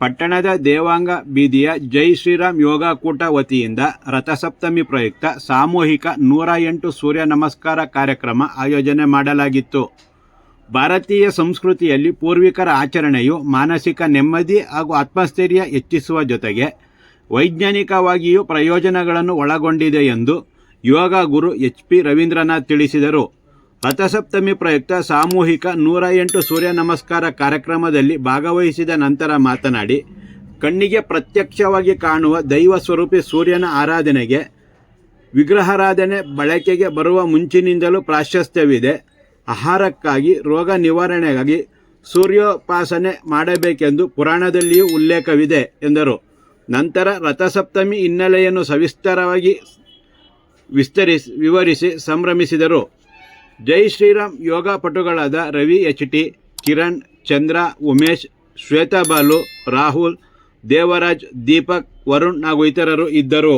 ಪಟ್ಟಣದ ದೇವಾಂಗ ಬೀದಿಯ ಜೈ ಶ್ರೀರಾಮ್ ಯೋಗಕೂಟ ವತಿಯಿಂದ ರಥಸಪ್ತಮಿ ಪ್ರಯುಕ್ತ ಸಾಮೂಹಿಕ ನೂರ ಎಂಟು ಸೂರ್ಯ ನಮಸ್ಕಾರ ಕಾರ್ಯಕ್ರಮ ಆಯೋಜನೆ ಮಾಡಲಾಗಿತ್ತು. ಭಾರತೀಯ ಸಂಸ್ಕೃತಿಯಲ್ಲಿ ಪೂರ್ವಿಕರ ಆಚರಣೆಯು ಮಾನಸಿಕ ನೆಮ್ಮದಿ ಹಾಗೂ ಆತ್ಮಸ್ಥೈರ್ಯ ಹೆಚ್ಚಿಸುವ ಜೊತೆಗೆ ವೈಜ್ಞಾನಿಕವಾಗಿಯೂ ಪ್ರಯೋಜನಗಳನ್ನು ಒಳಗೊಂಡಿದೆ ಎಂದು ಯೋಗ ಗುರು ಎಚ್ ಪಿ ರವೀಂದ್ರನಾಥ್ ತಿಳಿಸಿದರು. ರಥಸಪ್ತಮಿ ಪ್ರಯುಕ್ತ ಸಾಮೂಹಿಕ ನೂರ ಎಂಟು ಸೂರ್ಯ ನಮಸ್ಕಾರ ಕಾರ್ಯಕ್ರಮದಲ್ಲಿ ಭಾಗವಹಿಸಿದ ನಂತರ ಮಾತನಾಡಿ, ಕಣ್ಣಿಗೆ ಪ್ರತ್ಯಕ್ಷವಾಗಿ ಕಾಣುವ ದೈವ ಸ್ವರೂಪಿ ಸೂರ್ಯನ ಆರಾಧನೆಗೆ, ವಿಗ್ರಹಾರಾಧನೆ ಬಳಕೆಗೆ ಬರುವ ಮುಂಚಿನಿಂದಲೂ ಪ್ರಾಶಸ್ತ್ಯವಿದೆ. ಆಹಾರಕ್ಕಾಗಿ, ರೋಗ ನಿವಾರಣೆಗಾಗಿ ಸೂರ್ಯೋಪಾಸನೆ ಮಾಡಬೇಕೆಂದು ಪುರಾಣದಲ್ಲಿಯೂ ಉಲ್ಲೇಖವಿದೆ, ಎಂದರು. ನಂತರ ರಥಸಪ್ತಮಿ ಹಿನ್ನೆಲೆಯನ್ನು ಸವಿಸ್ತಾರವಾಗಿ ವಿಸ್ತರಿಸಿ, ವಿವರಿಸಿ ಸಂಭ್ರಮಿಸಿದರು. ಜೈ ಶ್ರೀರಾಮ್. ಯೋಗ ಪಟುಗಳಾದ ರವಿ, ಎಚ್ ಟಿ, ಕಿರಣ್, ಚಂದ್ರ, ಉಮೇಶ್, ಶ್ವೇತಾ ಬಾಲು, ರಾಹುಲ್, ದೇವರಾಜ್, ದೀಪಕ್, ವರುಣ್ ಹಾಗೂ ಇತರರು ಇದ್ದರು.